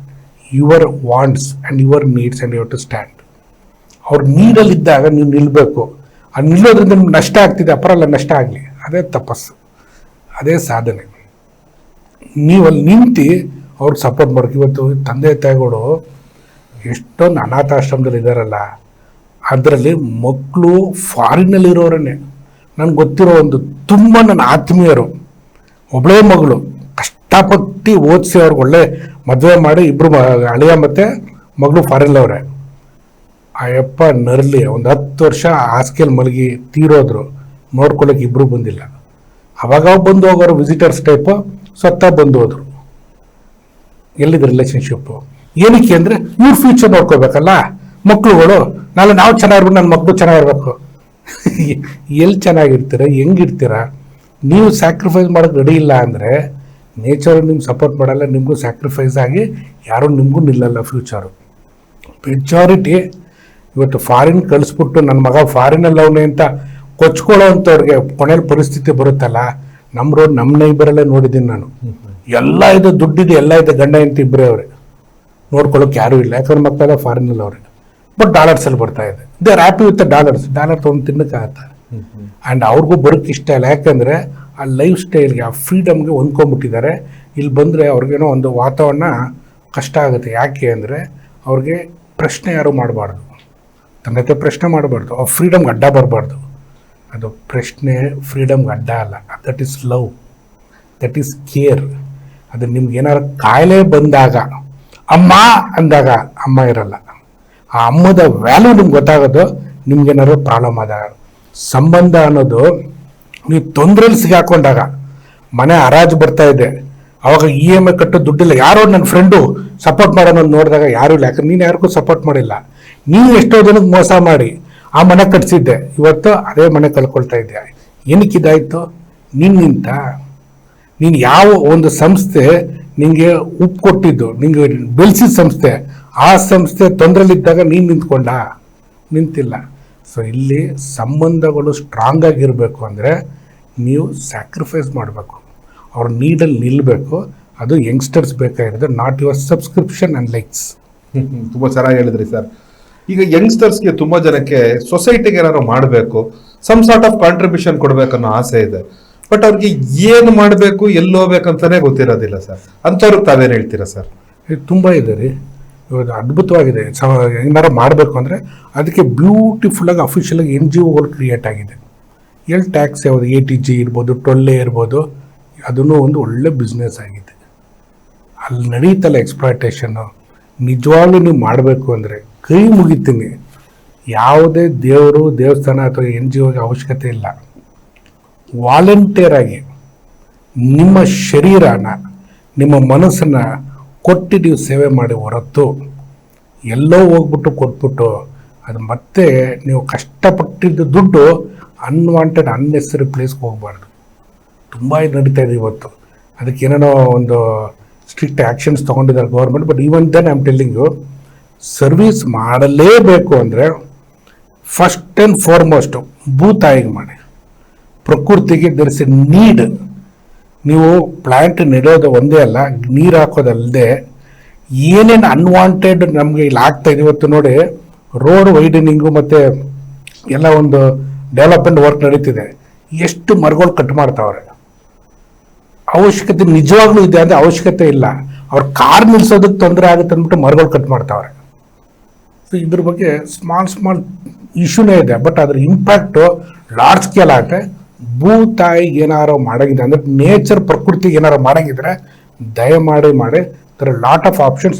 your wants and your needs and you to stand ಅವ್ರ ನೀಡಲ್ಲಿದ್ದಾಗ ನೀವು ನಿಲ್ಲಬೇಕು ಆ ನಿಲ್ಲೋದ್ರಿಂದ ನಿಮ್ಗೆ ನಷ್ಟ ಆಗ್ತಿದೆ. ಅಪರಲ್ಲ, ನಷ್ಟ ಆಗಲಿ. ಅದೇ ತಪಸ್ಸು. ಅದೇ ಸಾಧನೆ. ನೀವು ಅಲ್ಲಿ ನಿಂತು ಅವ್ರಿಗೆ ಸಪೋರ್ಟ್ ಮಾಡ್ಬೇಕು ಇವತ್ತು ತಂದೆ ತಾಯಿಗಳು ಎಷ್ಟೊಂದು ಅನಾಥಾಶ್ರಮದಲ್ಲಿ ಇದ್ದಾರಲ್ಲ ಅದರಲ್ಲಿ ಮಕ್ಕಳು ಫಾರಿನಲ್ಲಿರೋರನ್ನೇ ನನಗೆ ಗೊತ್ತಿರೋ ಒಂದು ತುಂಬ ನನ್ನ ಆತ್ಮೀಯರು ಒಬ್ಬಳೇ ಮಗಳು, ಕಷ್ಟಪಟ್ಟು ಓದಿಸಿ ಅವ್ರಿಗೆ ಒಳ್ಳೆ ಮದುವೆ ಮಾಡಿ ಇಬ್ಬರು ಅಳಿಯ ಮತ್ತು ಮಗಳು ಫಾರಿನಲ್ಲವ್ರೆ ಆ ಯಪ್ಪ ನರಲಿ, ಒಂದು ಹತ್ತು ವರ್ಷ ಹಾಸಿಗೆಯಲ್ಲಿ ಮಲಗಿ ತೀರೋದ್ರು ನೋಡ್ಕೊಳ್ಳೋಕೆ ಇಬ್ಬರು ಬಂದಿಲ್ಲ. ಅವಾಗ ಬಂದು ಹೋಗೋರು ವಿಸಿಟರ್ಸ್ ಟೈಪು ಸತ್ತ ಬಂದು ಹೋದರು. ಎಲ್ಲಿದೆ ರಿಲೇಷನ್ಶಿಪ್ಪು ಏನಕ್ಕೆ ಅಂದರೆ ಇವ್ರ ಫ್ಯೂಚರ್ ನೋಡ್ಕೋಬೇಕಲ್ಲ? ಮಕ್ಕಳುಗಳು ನಾಳೆ ನಾವು ಚೆನ್ನಾಗಿರ್ಬೇಕು ನನ್ನ ಮಕ್ಕಳು ಚೆನ್ನಾಗಿರ್ಬೇಕು. *laughs* ಎಲ್ಲಿ ಚೆನ್ನಾಗಿರ್ತೀರ, ಹೆಂಗಿರ್ತೀರ? ನೀವು ಸ್ಯಾಕ್ರಿಫೈಸ್ ಮಾಡೋಕ್ಕೆ ರೆಡಿ ಇಲ್ಲ ಅಂದರೆ ನೇಚರ್ ನಿಮ್ಗೆ ಸಪೋರ್ಟ್ ಮಾಡಲ್ಲ, ನಿಮಗೂ ಸ್ಯಾಕ್ರಿಫೈಸ್ ಆಗಿ ಯಾರೂ ನಿಮಗೂ ನಿಲ್ಲಲ್ಲ ಫ್ಯೂಚರು ಮೆಜಾರಿಟಿ ಇವತ್ತು ಫಾರಿನ್ ಕಳಿಸ್ಬಿಟ್ಟು ನನ್ನ ಮಗ ಫಾರಿನಲ್ಲಿ ಅವನೇ ಅಂತ ಕೊಚ್ಕೊಳ್ಳೋ ಅಂಥವ್ರಿಗೆ ಕೊನೆಯಲ್ಲಿ ಪರಿಸ್ಥಿತಿ ಬರುತ್ತಲ್ಲ ನಮ್ಮ ರೋಡ್ ನಮ್ಮ ನೈಬರಲ್ಲೇ ನೋಡಿದ್ದೀನಿ ನಾನು. ಎಲ್ಲ ಇದು ದುಡ್ಡಿದೆ, ಎಲ್ಲ ಇದೆ, ಗಂಡ, ಹೆಂಡತಿ ಇಬ್ಬರೇ ಅವ್ರೆ. ನೋಡ್ಕೊಳ್ಳೋಕೆ ಯಾರೂ ಇಲ್ಲ, ಯಾಕಂದ್ರೆ ಮಕ್ಕಳೆಲ್ಲ ಫಾರಿನಲ್ಲಿ ಅವ್ರೆ. ಬಟ್ ಡಾಲರ್ಸಲ್ಲಿ ಬರ್ತಾ ಇದೆ. They are happy with dollars dollar ತೊಗೊಂಡು ತಿನ್ನೋಕ್ಕಾಗತ್ತೆ ಆ್ಯಂಡ್ ಅವ್ರಿಗೂ ಬರೋಕ್ಕೆ ಇಷ್ಟ ಇಲ್ಲ, ಯಾಕಂದರೆ ಆ ಲೈಫ್ ಸ್ಟೈಲ್ಗೆ ಆ ಫ್ರೀಡಮ್ಗೆ ಹೊಂದ್ಕೊಂಡ್ಬಿಟ್ಟಿದ್ದಾರೆ. ಇಲ್ಲಿ ಬಂದರೆ ಅವ್ರಿಗೇನೋ ಒಂದು ವಾತಾವರಣ ಕಷ್ಟ ಆಗುತ್ತೆ. ಯಾಕೆ ಅಂದರೆ ಅವ್ರಿಗೆ ಪ್ರಶ್ನೆ ಯಾರು ಮಾಡಬಾರ್ದು. ತಂದೆ ಪ್ರಶ್ನೆ ಮಾಡಬಾರ್ದು. ಆ ಫ್ರೀಡಮ್ಗೆ ಅಡ್ಡ ಬರಬಾರ್ದು. ಅದು ಪ್ರಶ್ನೆ ಫ್ರೀಡಮ್ಗೆ ಅಡ್ಡ ಅಲ್ಲ. That is love that is care ಅದು ನಿಮ್ಗೆ ಏನಾದ್ರು ಕಾಯಿಲೆ ಬಂದಾಗ, ಅಮ್ಮ ಅಂದಾಗ ಅಮ್ಮ ಇರಲ್ಲ. ಆ ಅಮ್ಮದ ವ್ಯಾಲ್ಯೂ ನಿಮ್ಗೆ ಗೊತ್ತಾಗೋದು ನಿಮ್ಗೇನಾದ್ರು ಪ್ರಾಬ್ಲಮ್ ಆದಾಗ. ಸಂಬಂಧ ಅನ್ನೋದು, ನೀವು ತೊಂದರೆಯಲ್ಲಿ ಸಿಗಾಕೊಂಡಾಗ, ಮನೆ ಹರಾಜು ಬರ್ತಾ ಇದೆ. ಅವಾಗ ಇ ಎಂ ಐ ಕಟ್ಟೋ ದುಡ್ಡಿಲ್ಲ. ಯಾರೋ ನನ್ನ ಫ್ರೆಂಡು ಸಪೋರ್ಟ್ ಮಾಡೋಣ ನೋಡಿದಾಗ ಯಾರೂ ಇಲ್ಲ. ಯಾಕಂದ್ರೆ ನೀನು ಯಾರಿಗೂ ಸಪೋರ್ಟ್ ಮಾಡಿಲ್ಲ. ನೀನು ಎಷ್ಟೋ ಜನಕ್ಕೆ ಮೋಸ ಮಾಡಿ ಆ ಮನೆ ಕಟ್ಸಿದ್ದೆ. ಇವತ್ತು ಅದೇ ಮನೆ ಕಳ್ಕೊಳ್ತಾ ಇದ್ದೆ. ಏನಕ್ಕೆ ಇದಾಯಿತು? ನಿನ್ನಿಂತ ನೀನು ಯಾವ ಒಂದು ಸಂಸ್ಥೆ ನಿಮಗೆ ಉಪ್ಪು ಕೊಟ್ಟಿದ್ದು, ನಿಂಗೆ ಬೆಳೆಸಿದ ಸಂಸ್ಥೆ, ಆ ಸಂಸ್ಥೆ ತೊಂದರೆಲಿದ್ದಾಗ ನೀನು ನಿಂತ್ಕೊಂಡ? ನಿಂತಿಲ್ಲ. ಸೊ ಇಲ್ಲಿ ಸಂಬಂಧಗಳು ಸ್ಟ್ರಾಂಗ್ ಆಗಿರಬೇಕು ಅಂದರೆ ನೀವು ಸ್ಯಾಕ್ರಿಫೈಸ್ ಮಾಡಬೇಕು. ಅವ್ರ ನೀಡಲ್ಲಿ ನಿಲ್ಲಬೇಕು ಅದು ಯಂಗ್ಸ್ಟರ್ಸ್ ಬೇಕಾಗಿರೋದು not your subscription and likes. ತುಂಬಾ ಚೆನ್ನಾಗಿ ಹೇಳಿದ್ರಿ ಸರ್. ಈಗ ಯಂಗ್ಸ್ಟರ್ಸ್ಗೆ ತುಂಬಾ ಜನಕ್ಕೆ ಸೊಸೈಟಿಗೆ ಏನಾದ್ರು ಮಾಡಬೇಕು ಸಮ್ ಸಾರ್ಟ್ ಆಫ್ ಕಾಂಟ್ರಿಬ್ಯೂಷನ್ ಕೊಡ್ಬೇಕನ್ನೋ ಆಸೆ ಇದೆ. ಬಟ್ ಅವ್ರಿಗೆ ಏನು ಮಾಡಬೇಕು, ಎಲ್ಲಿ ಹೋಗ್ಬೇಕಂತಾನೆ ಗೊತ್ತಿರೋದಿಲ್ಲ ಸರ್. ಅಂಥವ್ರಿಗೆ ತಾವೇನು ಹೇಳ್ತೀರಾ ಸರ್? ತುಂಬ ಇದೆ ರೀ. ಇವಾಗ ಅದ್ಭುತವಾಗಿದೆ. ಏನಾರು ಮಾಡಬೇಕು ಅಂದರೆ ಅದಕ್ಕೆ ಬ್ಯೂಟಿಫುಲ್ಲಾಗಿ ಅಫಿಷಿಯಲಾಗಿ ಎನ್ ಜಿ ಒಗಳು ಕ್ರಿಯೇಟ್ ಆಗಿದೆ. ಎಲ್ಲಿ ಟ್ಯಾಕ್ಸ್ ಯಾವುದು ಎ ಟಿ ಜಿ ಇರ್ಬೋದು, ಟೊಳ್ಳೆ ಇರ್ಬೋದು, ಅದನ್ನು ಒಂದು ಒಳ್ಳೆ ಬಿಸ್ನೆಸ್ ಆಗಿದೆ. ಅಲ್ಲಿ ನಡೀತಲ್ಲ ಎಕ್ಸ್ಪ್ಲಾಯ್ಟೇಷನ್ನು ನಿಜವಾಗ್ಲೂ ನೀವು ಮಾಡಬೇಕು ಅಂದರೆ ಕೈ ಮುಗಿತೀನಿ. ಯಾವುದೇ ದೇವರು, ದೇವಸ್ಥಾನ ಅಥವಾ ಎನ್ ಜಿ ಒಗೆ ಅವಶ್ಯಕತೆ ಇಲ್ಲ. ವಾಲಂಟಿಯರ್ ಆಗಿ ನಿಮ್ಮ ಶರೀರನ, ನಿಮ್ಮ ಮನಸ್ಸನ್ನು ಕೊಟ್ಟು ನೀವು ಸೇವೆ ಮಾಡಿ ಹೊರತು ಎಲ್ಲೋ ಹೋಗ್ಬಿಟ್ಟು ಕೊಟ್ಬಿಟ್ಟು ಅದು ಮತ್ತೆ ನೀವು ಕಷ್ಟಪಟ್ಟಿದ್ದ ದುಡ್ಡು ಅನ್ವಾಂಟೆಡ್ ಅನ್ನೆಸರಿ ಪ್ಲೇಸ್ಗೆ ಹೋಗಬಾರ್ದು. ತುಂಬ ಇದು ನಡೀತಾ ಇದೆ ಇವತ್ತು. ಅದಕ್ಕೆ ಏನೇನೋ ಒಂದು strict actions ತೊಗೊಂಡಿದ್ದಾರೆ government but even then I am telling service ಮಾಡಲೇಬೇಕು ಅಂದರೆ ಫಸ್ಟ್ ಆ್ಯಂಡ್ ಫಾರ್ಮೋಸ್ಟು ಭೂತಾಯಿಗೆ ಮಾಡಿ. ಪ್ರಕೃತಿಗೆ ದರ್ ಇಸ್ ನೀಡ್ ನೀವು ಪ್ಲ್ಯಾಂಟ್ ನೆಡೋದು ಒಂದೇ ಅಲ್ಲ, ನೀರು ಹಾಕೋದಲ್ಲದೆ ಏನೇನು ಅನ್ವಾಂಟೆಡ್ ನಮಗೆ ಇಲ್ಲಿ ಆಗ್ತಾ ಇದೆ ಇವತ್ತು ನೋಡಿ ರೋಡ್ ವೈಡನಿಂಗು ಮತ್ತು ಎಲ್ಲ ಒಂದು ಡೆವಲಪ್ಮೆಂಟ್ ವರ್ಕ್ ನಡೀತಿದೆ. ಎಷ್ಟು ಮರಗಳು ಕಟ್ ಮಾಡ್ತಾವ್ರೆ? ಅವಶ್ಯಕತೆ ನಿಜವಾಗ್ಲೂ ಇದೆ ಅಂದರೆ ಅವಶ್ಯಕತೆ ಇಲ್ಲ. ಅವ್ರ ಕಾರ್ ನಿಲ್ಸೋದಕ್ಕೆ ತೊಂದರೆ ಆಗುತ್ತೆ ಅಂದ್ಬಿಟ್ಟು ಮರಗಳು ಕಟ್ ಮಾಡ್ತಾವ್ರೆ. ಇದ್ರ ಬಗ್ಗೆ ಸ್ಮಾಲ್ ಸ್ಮಾಲ್ ಇಶ್ಯೂನೇ ಇದೆ. ಬಟ್ ಅದ್ರ ಇಂಪ್ಯಾಕ್ಟು ಲಾರ್ಜ್ ಸ್ಕೇಲ್ ಆಗುತ್ತೆ. ಭೂ ತಾಯಿ ಏನಾರು ಮಾಡಂಗಿದೆ ಅಂದರೆ ನೇಚರ್ ಪ್ರಕೃತಿಗೆ ಏನಾರು ಮಾಡಂಗಿದ್ರೆ ದಯಮಾಡಿ ಮಾಡಿ. ಥರ ಲಾಟ್ ಆಫ್ ಆಪ್ಷನ್ಸ್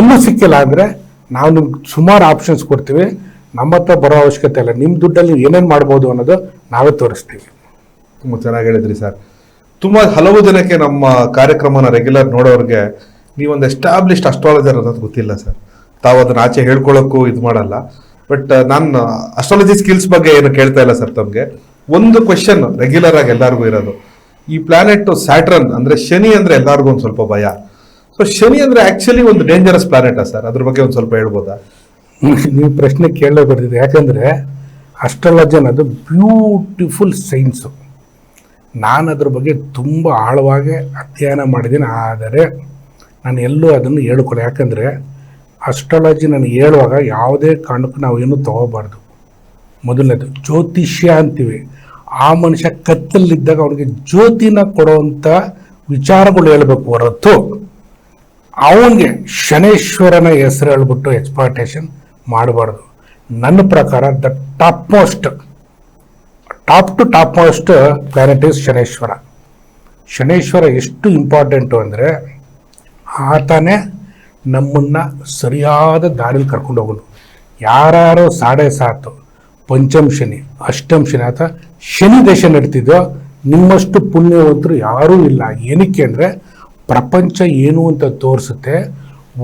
ಎಲ್ಲೂ ಸಿಕ್ಕಿಲ್ಲ ಅಂದರೆ ನಾವು ನಿಮ್ಗೆ ಸುಮಾರು ಆಪ್ಷನ್ಸ್ ಕೊಡ್ತೀವಿ. ನಮ್ಮ ಹತ್ರ ಬರೋ ಅವಶ್ಯಕತೆ ಇಲ್ಲ. ನಿಮ್ಮ ದುಡ್ಡಲ್ಲಿ ನೀವು ಏನೇನು ಮಾಡ್ಬೋದು ಅನ್ನೋದು ನಾವೇ ತೋರಿಸ್ತೀವಿ. ತುಂಬ ಚೆನ್ನಾಗಿ ಹೇಳಿದ್ರಿ ಸರ್. ತುಂಬ ಹಲವು ಜನಕ್ಕೆ ನಮ್ಮ ಕಾರ್ಯಕ್ರಮನ ರೆಗ್ಯುಲರ್ ನೋಡೋರಿಗೆ ನೀವೊಂದು ಎಸ್ಟಾಬ್ಲಿಷ್ಡ್ ಅಸ್ಟ್ರಾಲಜರ್ ಅನ್ನೋದು ಗೊತ್ತಿಲ್ಲ ಸರ್. ತಾವು ಅದನ್ನ ಆಚೆ ಹೇಳ್ಕೊಳ್ಳೋಕ್ಕೂ ಇದು ಮಾಡಲ್ಲ. ಬಟ್ ನಾನು ಅಸ್ಟ್ರಾಲಜಿ ಸ್ಕಿಲ್ಸ್ ಬಗ್ಗೆ ಏನು ಕೇಳ್ತಾ ಇಲ್ಲ ಸರ್ ತಮಗೆ. ಒಂದು ಕ್ವೆಶನ್ ರೆಗ್ಯುಲರ್ ಆಗಿ ಎಲ್ಲರಿಗೂ ಇರೋದು. ಈ ಪ್ಲಾನೆಟ್ ಸ್ಯಾಟ್ರನ್ ಅಂದ್ರೆ ಶನಿ ಅಂದ್ರೆ ಎಲ್ಲರಿಗೂ ಒಂದು ಸ್ವಲ್ಪ ಭಯ. ಸೊ ಶನಿ ಅಂದ್ರೆ ಆಕ್ಚುಲಿ ಒಂದು ಡೇಂಜರಸ್ ಪ್ಲಾನೆಟಾ ಸರ್? ಅದ್ರ ಬಗ್ಗೆ ಒಂದು ಸ್ವಲ್ಪ ಹೇಳ್ಬೋದಾ? *laughs* ನೀವು ಪ್ರಶ್ನೆ ಕೇಳಲೇ ಬರ್ತಿದೆ ಯಾಕಂದರೆ ಅಸ್ಟ್ರಾಲಜಿ ಅನ್ನೋದು ಬ್ಯೂಟಿಫುಲ್ ಸೈನ್ಸು ನಾನು ಅದ್ರ ಬಗ್ಗೆ ತುಂಬ ಆಳವಾಗಿ ಅಧ್ಯಯನ ಮಾಡಿದ್ದೀನಿ. ಆದರೆ ನಾನು ಎಲ್ಲೂ ಅದನ್ನು ಹೇಳ್ಕೊಳ್ಳಿ ಯಾಕಂದರೆ ಅಸ್ಟ್ರಾಲಜಿ ನಾನು ಹೇಳುವಾಗ ಯಾವುದೇ ಕಾರಣಕ್ಕೂ ನಾವು ಏನು ತಗೋಬಾರ್ದು. ಮೊದಲನೇದು, ಜ್ಯೋತಿಷ್ಯ ಅಂತೀವಿ. ಆ ಮನುಷ್ಯ ಕತ್ತಲಿದ್ದಾಗ ಅವನಿಗೆ ಜ್ಯೋತಿನ ಕೊಡುವಂಥ ವಿಚಾರಗಳು ಹೇಳಬೇಕು ಹೊರತು. ಅವನಿಗೆ ಶನೇಶ್ವರನ ಹೆಸರು ಹೇಳ್ಬಿಟ್ಟು ಎಕ್ಸ್ಪಾರ್ಟೇಷನ್ ಮಾಡಬಾರ್ದು. ನನ್ನ ಪ್ರಕಾರ the top most top to top most planet is Shaneshwara. Shaneshwara ಎಷ್ಟು ಇಂಪಾರ್ಟೆಂಟು ಅಂದರೆ ಆತನೇ ನಮ್ಮನ್ನು ಸರಿಯಾದ ದಾರಿಲಿ ಕರ್ಕೊಂಡು ಹೋಗೋದು ಯಾರು ಸಾಡೆ ಸಾತು, ಪಂಚಮ ಶನಿ, ಅಷ್ಟಮ ಶನಿ, ಅಥವಾ ಶನಿ ದೇಶ ನಡೀತಿದ್ದೋ ನಿಮ್ಮಷ್ಟು ಪುಣ್ಯವಂತರು ಯಾರೂ ಇಲ್ಲ. ಏನಕ್ಕೆ ಅಂದರೆ, ಪ್ರಪಂಚ ಏನು ಅಂತ ತೋರಿಸುತ್ತೆ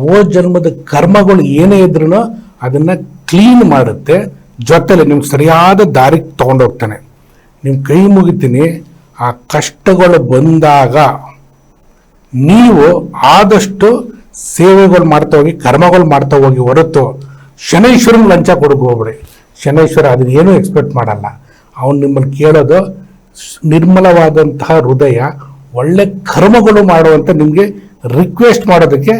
ಓ ಜನ್ಮದ ಕರ್ಮಗಳು ಏನೇ ಇದ್ರೂ ಅದನ್ನು ಕ್ಲೀನ್ ಮಾಡುತ್ತೆ, ಜೊತೆಲಿ ನಿಮ್ಗೆ ಸರಿಯಾದ ದಾರಿಗೆ ತೊಗೊಂಡೋಗ್ತಾನೆ. ನಿಮ್ಮ ಕೈ ಮುಗಿತೀನಿ, ಆ ಕಷ್ಟಗಳು ಬಂದಾಗ, ನೀವು ಆದಷ್ಟು ಸೇವೆಗಳು ಮಾಡ್ತಾ ಹೋಗಿ, ಕರ್ಮಗಳು ಮಾಡ್ತಾ ಹೋಗಿ ಹೊರತು ಶನೈಶ್ವರನ ಲಂಚ ಹೋಗ್ಬೇಡಿ. ಶನೈಶ್ವರ ಅದನ್ನ ಏನೂ ಎಕ್ಸ್ಪೆಕ್ಟ್ ಮಾಡಲ್ಲ. ಅವನು ನಿಮ್ಮಲ್ಲಿ ಕೇಳೋದು ನಿರ್ಮಲವಾದಂತಹ ಹೃದಯ, ಒಳ್ಳೆ ಕರ್ಮಗಳು ಮಾಡುವಂಥ ನಿಮಗೆ ರಿಕ್ವೆಸ್ಟ್ ಮಾಡೋದಕ್ಕೆ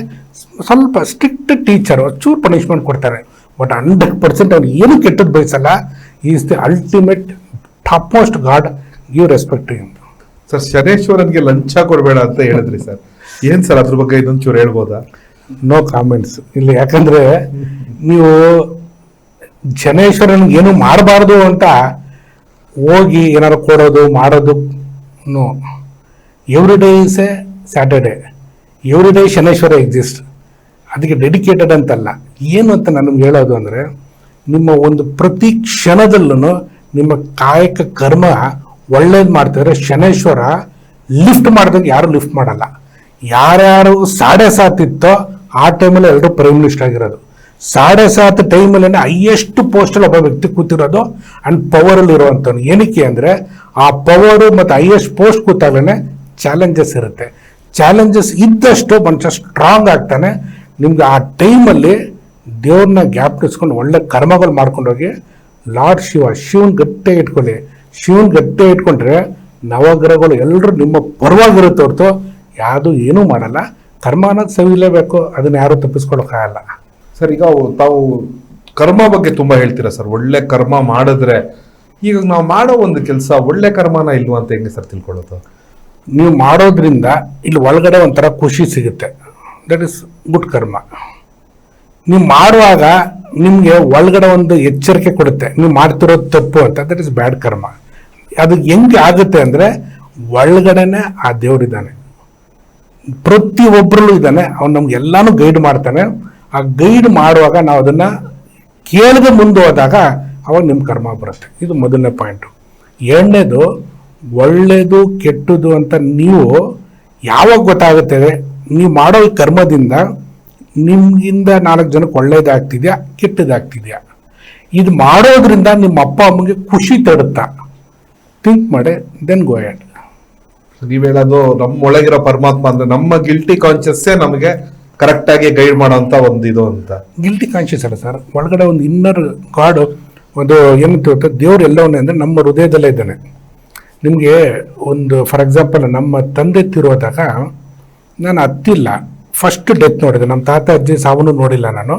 ಸ್ವಲ್ಪ ಸ್ಟ್ರಿಕ್ಟ್ ಟೀಚರು ಚೂರು ಪನಿಷ್ಮೆಂಟ್ ಕೊಡ್ತಾರೆ. ಬಟ್ ಹಂಡ್ರೆಡ್ ಪರ್ಸೆಂಟ್ ಅವ್ನು ಏನು ಕೆಟ್ಟದ್ದು ಬಯಸಲ್ಲ. Is the ultimate top most god give respect to sir ಶನೇಶ್ವರನ್ಗೆ ಲಂಚ ಕೊಡಬೇಡ ಅಂತ ಹೇಳಿದ್ರಿ ಸರ್ ಏನ್ ಸರ್ ಅದ್ರ ಬಗ್ಗೆ ಇದೊಂಚೂರು ಹೇಳ್ಬೋದಾ? ನೋ ಕಾಮೆಂಟ್ಸ್ ಇಲ್ಲಿ ಯಾಕಂದ್ರೆ ನೀವು ಜನೇಶ್ವರನ್ ಏನು ಮಾಡಬಾರ್ದು ಅಂತ ಹೋಗಿ ಏನಾರು ಕೊಡೋದು, ಮಾಡೋದು no every day is a Saturday every day Shaneshwara exist ಅದಕ್ಕೆ ಡೆಡಿಕೇಟೆಡ್ ಅಂತಲ್ಲ. ಏನು ಅಂತ ನನಗೆ ಹೇಳೋದು ಅಂದರೆ, ನಿಮ್ಮ ಒಂದು ಪ್ರತಿ ಕ್ಷಣದಲ್ಲೂ ನಿಮ್ಮ ಕಾಯಕ ಕರ್ಮ ಒಳ್ಳೇದು ಮಾಡ್ತಿದ್ರೆ, ಶನೇಶ್ವರ ಲಿಫ್ಟ್ ಮಾಡಿದಾಗ ಯಾರು ಲಿಫ್ಟ್ ಮಾಡಲ್ಲ. ಯಾರ್ಯಾರು ಸಾಡೆ ಇತ್ತೋ ಆ ಟೈಮಲ್ಲಿ ಎಲ್ಲರೂ ಪ್ರೈಮ್ ಮಿನಿಸ್ಟರ್ ಆಗಿರೋದು. ಸಾಡೆ ಸಾತ್ ಟೈಮಲ್ಲಿ ಹೈಯೆಸ್ಟ್ ಪೋಸ್ಟಲ್ಲಿ ಒಬ್ಬ ವ್ಯಕ್ತಿ ಕೂತಿರೋದು ಅಂಡ್ ಪವರಲ್ಲಿ ಇರುವಂಥವ್ನು. ಏನಕ್ಕೆ ಅಂದರೆ ಆ ಪವರು ಮತ್ತು ಹೈಯೆಸ್ಟ್ ಪೋಸ್ಟ್ ಕೂತಾಗಲೇ ಚಾಲೆಂಜಸ್ ಇರುತ್ತೆ. ಚಾಲೆಂಜಸ್ ಇದ್ದಷ್ಟು ಮನುಷ್ಯ ಸ್ಟ್ರಾಂಗ್ ಆಗ್ತಾನೆ. ನಿಮ್ಗೆ ಆ ಟೈಮಲ್ಲಿ ದೇವ್ರನ್ನ ಜ್ಞಾಪನಿಸ್ಕೊಂಡು ಒಳ್ಳೆ ಕರ್ಮಗಳು ಮಾಡ್ಕೊಂಡೋಗಿ ಲಾರ್ಡ್ ಶಿವ, ಶಿವನ್ ಗಟ್ಟೆ ಇಟ್ಕೊಳ್ಳಿ. ಶಿವನ್ ಗಟ್ಟೆ ಇಟ್ಕೊಂಡ್ರೆ ನವಗ್ರಹಗಳು ಎಲ್ಲರೂ ನಿಮ್ಮ ಪರವಾಗಿರುತ್ತೆ ಹೊರತು ಯಾವುದು ಏನೂ ಮಾಡಲ್ಲ. ಕರ್ಮ ಅನ್ನೋದು ಸವಿಲೇಬೇಕು. ಅದನ್ನ ಯಾರು ತಪ್ಪಿಸ್ಕೊಳಕ್ಕಾಗಲ್ಲ. ಸರ್ ಈಗ ತಾವು ಕರ್ಮ ಬಗ್ಗೆ ತುಂಬ ಹೇಳ್ತೀರಾ ಸರ್? ಒಳ್ಳೆ ಕರ್ಮ ಮಾಡಿದ್ರೆ ಈಗ ನಾವು ಮಾಡೋ ಒಂದು ಕೆಲಸ ಒಳ್ಳೆ ಕರ್ಮನ ಇಲ್ವಾ ಅಂತ ಹೆಂಗೆ ಸರ್ ತಿಳ್ಕೊಳ್ಳೋದು? ನೀವು ಮಾಡೋದ್ರಿಂದ ಇಲ್ಲಿ ಒಳಗಡೆ ಒಂಥರ ಖುಷಿ ಸಿಗುತ್ತೆ. ದಟ್ ಇಸ್ ಗುಡ್ ಕರ್ಮ ನೀವು ಮಾಡುವಾಗ ನಿಮಗೆ ಒಳಗಡೆ ಒಂದು ಎಚ್ಚರಿಕೆ ಕೊಡುತ್ತೆ. ನೀವು ಮಾಡ್ತಿರೋದು ತಪ್ಪು ಅಂತ. ದಟ್ ಇಸ್ ಬ್ಯಾಡ್ ಕರ್ಮ ಅದು ಹೆಂಗೆ ಆಗುತ್ತೆ ಅಂದರೆ ಒಳಗಡೆನೆ ಆ ದೇವರಿದ್ದಾನೆ. ಪ್ರತಿಯೊಬ್ಬರಲ್ಲೂ ಇದ್ದಾನೆ. ಅವ್ನು ನಮ್ಗೆ ಎಲ್ಲಾನು ಗೈಡ್ ಮಾಡ್ತಾನೆ. ಆ ಗೈಡ್ ಮಾಡುವಾಗ ನಾವು ಅದನ್ನ ಕೇಳದೆ ಮುಂದೆ ಹೋದಾಗ ಅವಾಗ ನಿಮ್ಮ ಕರ್ಮ ಬರುತ್ತೆ. ಇದು ಮೊದಲನೇ ಪಾಯಿಂಟು ಎರಡನೇದು, ಒಳ್ಳೇದು ಕೆಟ್ಟದು ಅಂತ ನೀವು ಯಾವಾಗ ಗೊತ್ತಾಗುತ್ತೆ ನೀವು ಮಾಡೋ ಕರ್ಮದಿಂದ ನಿಮ್ಗಿಂದ ನಾಲ್ಕು ಜನಕ್ಕೆ ಒಳ್ಳೇದಾಗ್ತಿದ್ಯಾ, ಕೆಟ್ಟದಾಗ್ತಿದ್ಯಾ? ಇದು ಮಾಡೋದ್ರಿಂದ ನಿಮ್ಮ ಅಪ್ಪ ಅಮ್ಮಗೆ ಖುಷಿ ತಡುತ್ತಾ ಥಿಂಕ್ ಮಾಡಿ ದೆನ್ ಗೋ ನೀವ್ ಹೇಳೋದು ನಮ್ಮ ಒಳಗಿರೋ ಪರಮಾತ್ಮ ಅಂದ್ರೆ ನಮ್ಮ ಗಿಲ್ಟಿ ಕಾನ್ಶಿಯಸ್ಸೇ ನಮಗೆ ಕರೆಕ್ಟ್ ಆಗಿ ಗೈಡ್ ಮಾಡೋಂತ ಒಂದು ಇದು ಅಂತ. ಗಿಲ್ಟಿ ಕಾನ್ಶಿಯಸ್ ಅಲ್ಲ ಸರ್ ಒಳಗಡೆ ಒಂದು ಇನ್ನರ್ ಗಾಡ್ ಒಂದು ಏನು ದೇವ್ರು ಎಲ್ಲವನ್ನೇ ಅಂದರೆ ನಮ್ಮ ಹೃದಯದಲ್ಲೇ ಇದ್ದಾನೆ. ನಿಮಗೆ ಒಂದು ಫಾರ್ ಎಕ್ಸಾಂಪಲ್ ನಮ್ಮ ತಂದೆ ತಿರುವಾದಾಗ, ನಾನು ಹತ್ತಿಲ್ಲ. ಫಸ್ಟ್ ಡೆತ್ ನೋಡಿದೆ. ನಮ್ಮ ತಾತ, ಅಜ್ಜಿ ಸಾವನ್ನು ನೋಡಿಲ್ಲ ನಾನು.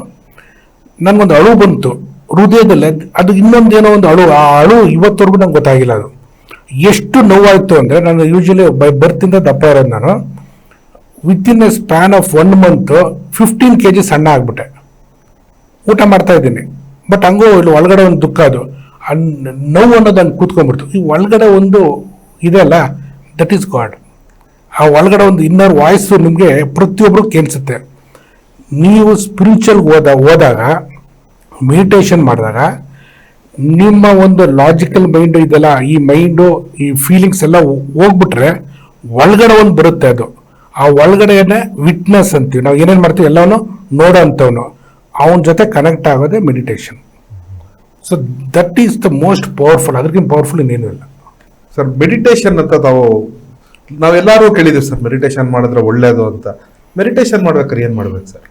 ನನಗೊಂದು ಅಳು ಬಂತು. ಹೃದಯದಲ್ಲೇ, ಅದು ಇನ್ನೊಂದೇನೋ ಒಂದು ಅಳು. ಆ ಅಳು ಇವತ್ತವರೆಗೂ ನಂಗೆ ಗೊತ್ತಾಗಿಲ್ಲ ಅದು. ಎಷ್ಟು ನೋವಾಯಿತು ಅಂದರೆ ನಾನು ಯೂಶಲಿ ಬೈ ಬರ್ತಿಂದ ದಪ್ಪ ಇರೋದು ನಾನು within a span of one month fifteen K G ಸಣ್ಣ ಆಗಿಬಿಟ್ಟೆ. ಊಟ ಮಾಡ್ತಾ ಇದ್ದೀನಿ. ಬಟ್ ಹಂಗೂ ಇಲ್ಲಿ, ಒಳಗಡೆ ಒಂದು ದುಃಖ ಅದು. ನೋವು ಅನ್ನೋದು ಹಂಗೆ ಕೂತ್ಕೊಂಡ್ಬಿಡ್ತು. ಈ ಒಳಗಡೆ ಒಂದು ಇದೆ ಅಲ್ಲ ದಟ್ ಈಸ್ ಗಾಡ್ ಆ ಒಳಗಡೆ ಒಂದು ಇನ್ನರ್ ವಾಯ್ಸು ನಿಮಗೆ ಪ್ರತಿಯೊಬ್ಬರು ಕೇಳಿಸುತ್ತೆ. ನೀವು ಸ್ಪಿರಿಚುವಲ್ ಹೋದ ಹೋದಾಗ ಮೆಡಿಟೇಷನ್ ಮಾಡಿದಾಗ ನಿಮ್ಮ ಒಂದು ಲಾಜಿಕಲ್ ಮೈಂಡ್ ಇದೆಲ್ಲ ಈ ಮೈಂಡು ಈ ಫೀಲಿಂಗ್ಸ್ ಎಲ್ಲ ಹೋಗ್ಬಿಟ್ರೆ ಒಳಗಡೆ ಒಂದು ಬರುತ್ತೆ ಅದು. ಆ ಒಳಗಡೆನೆ ವಿಟ್ನೆಸ್ ಅಂತೀವಿ. ನಾವು ಏನೇನು ಮಾಡ್ತೀವಿ? ಎಲ್ಲವನ್ನು ನೋಡೋ ಅಂಥವನು ಅವನ ಜೊತೆ ಕನೆಕ್ಟ್ ಆಗೋದೇ meditation so that is the most powerful ಅದಕ್ಕಿಂತ ಪವರ್ಫುಲ್ ಇನ್ನೇನು ಇಲ್ಲ. ಸರ್ ಮೆಡಿಟೇಷನ್ ಅಂತ ತಾವು ನಾವೆಲ್ಲರೂ ಕೇಳಿದ್ದೀವಿ ಸರ್ ಮೆಡಿಟೇಷನ್ ಮಾಡಿದ್ರೆ ಒಳ್ಳೆಯದು ಅಂತ. ಮೆಡಿಟೇಷನ್ ಮಾಡ್ಬೇಕಾದ್ರೆ ಏನು ಮಾಡ್ಬೇಕು ಸರ್?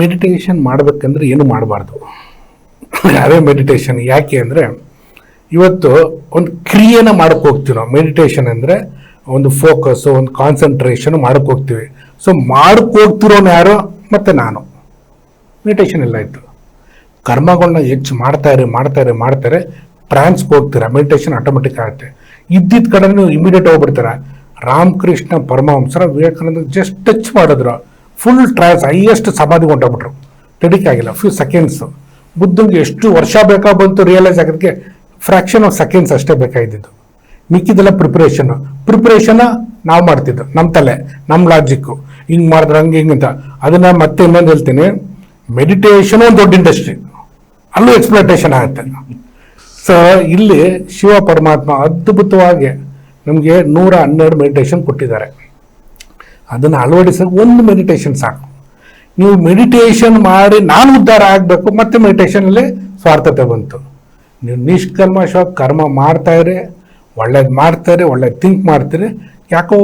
ಮೆಡಿಟೇಷನ್ ಮಾಡಬೇಕಂದ್ರೆ ಏನು ಮಾಡಬಾರ್ದು? ಯಾವೇ ಮೆಡಿಟೇಷನ್ ಯಾಕೆ ಅಂದರೆ ಇವತ್ತು ಒಂದು ಕ್ರಿಯೆನ ಮಾಡಕ್ಕೆ ಹೋಗ್ತೀವಿ ನಾವು. ಮೆಡಿಟೇಷನ್ ಅಂದರೆ ಒಂದು ಫೋಕಸ್ಸು ಒಂದು ಕಾನ್ಸಂಟ್ರೇಷನ್ ಮಾಡಕ್ಕೆ ಹೋಗ್ತೀವಿ. ಸೊ ಮಾಡಕ್ಕೆ ಹೋಗ್ತಿರೋನು ಯಾರು? ಮತ್ತು ನಾನು. ಮೆಡಿಟೇಷನ್ ಎಲ್ಲ ಇತ್ತು ಕರ್ಮಗಳನ್ನ ಹೆಚ್ಚು ಮಾಡ್ತಾರೆ ಮಾಡ್ತಾರೆ ಮಾಡ್ತಾರೆ ಟ್ರಾನ್ಸ್ಗೆ ಹೋಗ್ತೀರಾ? ಮೆಡಿಟೇಷನ್ ಆಟೋಮೆಟಿಕ್ ಆಗುತ್ತೆ. ಇದ್ದಿದ್ದ ಕಡೆ ನೀವು ಇಮಿಡಿಯೇಟ್ ಹೋಗ್ಬಿಡ್ತೀರ? ರಾಮಕೃಷ್ಣ ಪರಮಹಂಸರ ವಿವೇಕಾನಂದ ಜಸ್ಟ್ ಟಚ್ ಮಾಡಿದ್ರು. ಫುಲ್ ಟ್ರಾನ್ಸ್ ಹೈಯೆಸ್ಟ್ ಸಮಾಧಿ ಹೊಂಟೋಗ್ಬಿಟ್ರು. ತಡಿಕೆ ಆಗಿಲ್ಲ ಫ್ಯೂ ಸೆಕೆಂಡ್ಸು ಬುದ್ಧಂಗೆ ಎಷ್ಟು ವರ್ಷ ಬೇಕಾ ಬಂತು ರಿಯಲೈಸ್ ಆಗೋದಕ್ಕೆ ಫ್ರ್ಯಾಕ್ಷನ್ ಆಫ್ ಸೆಕೆಂಡ್ಸ್ ಅಷ್ಟೇ ಬೇಕಾಗಿದ್ದು ಮಿಕ್ಕಿದೆಲ್ಲ ಪ್ರಿಪ್ರೇಷನ್ ಪ್ರಿಪ್ರೇಷನ್ ನಾವು ಮಾಡ್ತಿದ್ದು. ನಮ್ಮ ತಲೆ ನಮ್ಮ ಲಾಜಿಕ್ಕು ಹಿಂಗೆ ಮಾಡಿದ್ರೆ ಹಂಗೆ ಹಿಂಗೆ ಅಂತ. ಅದನ್ನು ಮತ್ತೆ ಇನ್ನೊಂದು ಹೇಳ್ತೀನಿ. ಮೆಡಿಟೇಷನು ಒಂದು ದೊಡ್ಡ ಇಂಡಸ್ಟ್ರಿ ಅಲ್ಲೂ ಎಕ್ಸ್ಪ್ಲೋಟೇಷನ್ ಆಗುತ್ತೆ. ಸೊ ಇಲ್ಲಿ ಶಿವ ಪರಮಾತ್ಮ ಅದ್ಭುತವಾಗಿ ನಮಗೆ ನೂರ ಹನ್ನೆರಡು ಮೆಡಿಟೇಷನ್ ಕೊಟ್ಟಿದ್ದಾರೆ. ಅದನ್ನು ಅಳವಡಿಸೋಕೆ ಒಂದು ಮೆಡಿಟೇಷನ್ ಸಾಕು. ನೀವು ಮೆಡಿಟೇಷನ್ ಮಾಡಿ ನಾನು ಉದ್ಧಾರ ಆಗಬೇಕು, ಮತ್ತೆ ಮೆಡಿಟೇಷನಲ್ಲಿ ಸ್ವಾರ್ಥತೆ ಬಂತು. ನೀವು ನಿಷ್ಕಲ್ಮಶವಾಗಿ ಕರ್ಮ ಮಾಡ್ತಾಯಿರಿ ಒಳ್ಳೇದು ಮಾಡ್ತಾರೆ ಒಳ್ಳೇದು ಥಿಂಕ್ ಮಾಡ್ತೀರಿ ಯಾಕೋ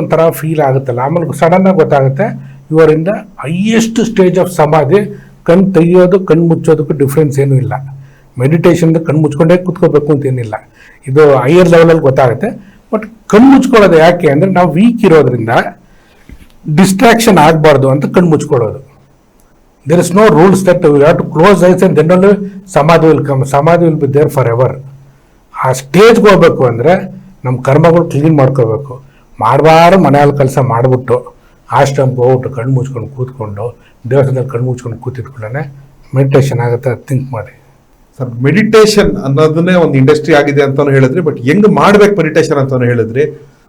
ಒಂಥರ ಫೀಲ್ ಆಗುತ್ತಲ್ಲ. ಆಮೇಲೆ ಸಡನ್ನಾಗಿ ಗೊತ್ತಾಗುತ್ತೆ, ಇವರಿಂದ ಹೈಯೆಸ್ಟ್ ಸ್ಟೇಜ್ ಆಫ್ ಸಮಾಧಿ ಕಣ್ಣು ತೆಗಿಯೋದು ಕಣ್ಣು ಮುಚ್ಚೋದಕ್ಕೂ ಡಿಫ್ರೆನ್ಸ್ ಏನೂ ಇಲ್ಲ. ಮೆಡಿಟೇಷನ್ ಕಣ್ಣು ಮುಚ್ಕೊಂಡೇ ಕೂತ್ಕೋಬೇಕು ಅಂತ ಏನಿಲ್ಲ. ಇದು ಹೈಯರ್ ಲೆವೆಲಲ್ಲಿ ಗೊತ್ತಾಗುತ್ತೆ. ಬಟ್ ಕಣ್ಣು ಮುಚ್ಕೊಳ್ಳೋದು ಯಾಕೆ ಅಂದರೆ ನಾವು ವೀಕ್ ಇರೋದ್ರಿಂದ ಡಿಸ್ಟ್ರಾಕ್ಷನ್ ಆಗಬಾರ್ದು ಅಂತ ಕಣ್ಣು ಮುಚ್ಕೊಳ್ಳೋದು. There is no rules that you have to close eyes and then only samadhi will come samadhi will be there forever ಆ ಸ್ಟೇಜ್ಗೆ ಹೋಗ್ಬೇಕು ಅಂದರೆ ನಮ್ಮ ಕರ್ಮಗಳು ಕ್ಲೀನ್ ಮಾಡ್ಕೋಬೇಕು. ಮಾಡಬಾರ್ದು ಮನೆಯಲ್ಲಿ ಕೆಲಸ ಮಾಡಿಬಿಟ್ಟು ಆಶ್ರಮಕ್ಕೆ ಹೋಗ್ಬಿಟ್ಟು ಕಣ್ಣು ಮುಚ್ಕೊಂಡು ಕೂತ್ಕೊಂಡು ದೇವಸ್ಥಾನದಲ್ಲಿ ಕಣ್ಣು ಮುಚ್ಕೊಂಡು ಕೂತಿದ್ಕೊಂಡೇ ಮೆಡಿಟೇಷನ್ ಆಗುತ್ತೆ ಥಿಂಕ್ ಮಾಡಿ. ಸರ್ ಮೆಡಿಟೇಷನ್ ಅನ್ನೋದನ್ನೇ ಒಂದು ಇಂಡಸ್ಟ್ರಿ ಆಗಿದೆ ಅಂತಾನು ಹೇಳಿದ್ರಿ ಬಟ್ ಹೆಂಗ್ ಮಾಡ್ಬೇಕು ಮೆಡಿಟೇಷನ್ ಅಂತಾನು ಹೇಳಿದ್ರಿ.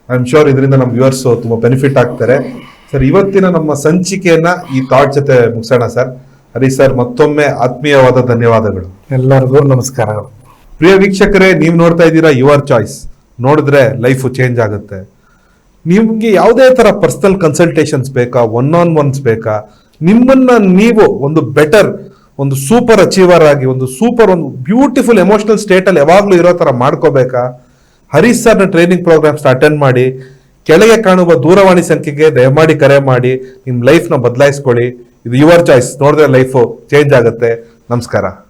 ಐ ಆಮ್ ಶೋರ್ ಇದರಿಂದ ನಮ್ಮ ವ್ಯೂವರ್ಸ್ ತುಂಬಾ ಬೆನಿಫಿಟ್ ಆಗ್ತಾರೆ. ಸರ್ ಇವತ್ತಿನ ನಮ್ಮ ಸಂಚಿಕೆಯನ್ನ ಈ ಥಾಟ್ ಜೊತೆ ಮುಗಿಸೋಣ ಸರ್. ಹರಿ ಸರ್ ಮತ್ತೊಮ್ಮೆ ಆತ್ಮೀಯವಾದ ಧನ್ಯವಾದಗಳು. ಎಲ್ಲರಿಗೂ ನಮಸ್ಕಾರಗಳು ಪ್ರಿಯ ವೀಕ್ಷಕರೇ ನೀವು ನೋಡ್ತಾ ಇದ್ದೀರಾ ಯುವರ್ ಚಾಯ್ಸ್ ನೋಡಿದ್ರೆ ಲೈಫು ಚೇಂಜ್ ಆಗುತ್ತೆ. ನಿಮ್ಗೆ ಯಾವುದೇ ತರ ಪರ್ಸನಲ್ ಕನ್ಸಲ್ಟೇಷನ್ಸ್ ಬೇಕಾ ಒನ್ ಆನ್ ಒನ್ಸ್ ಬೇಕಾ ನಿಮ್ಮನ್ನ ನೀವು ಒಂದು ಬೆಟರ್ ಒಂದು ಸೂಪರ್ ಅಚೀವರ್ ಆಗಿ ಒಂದು ಸೂಪರ್ ಒಂದು ಬ್ಯೂಟಿಫುಲ್ ಎಮೋಷನಲ್ ಸ್ಟೇಟ್ ಅಲ್ಲಿ ಯಾವಾಗ್ಲೂ ಇರೋ ಥರ ಮಾಡ್ಕೋಬೇಕಾ? ಹರೀಶ್ ಸರ್ನ ಟ್ರೈನಿಂಗ್ ಪ್ರೋಗ್ರಾಮ್ಸ್ ಅಟೆಂಡ್ ಮಾಡಿ ಕೆಳಗೆ ಕಾಣುವ ದೂರವಾಣಿ ಸಂಖ್ಯೆಗೆ ದಯಮಾಡಿ ಕರೆ ಮಾಡಿ ನಿಮ್ಮ ಲೈಫ್ನ ಬದಲಾಯಿಸ್ಕೊಳ್ಳಿ. ಇದು ಯುವರ್ ಚಾಯ್ಸ್ ನೋಡಿದ್ರೆ ಲೈಫು ಚೇಂಜ್ ಆಗುತ್ತೆ. ನಮಸ್ಕಾರ.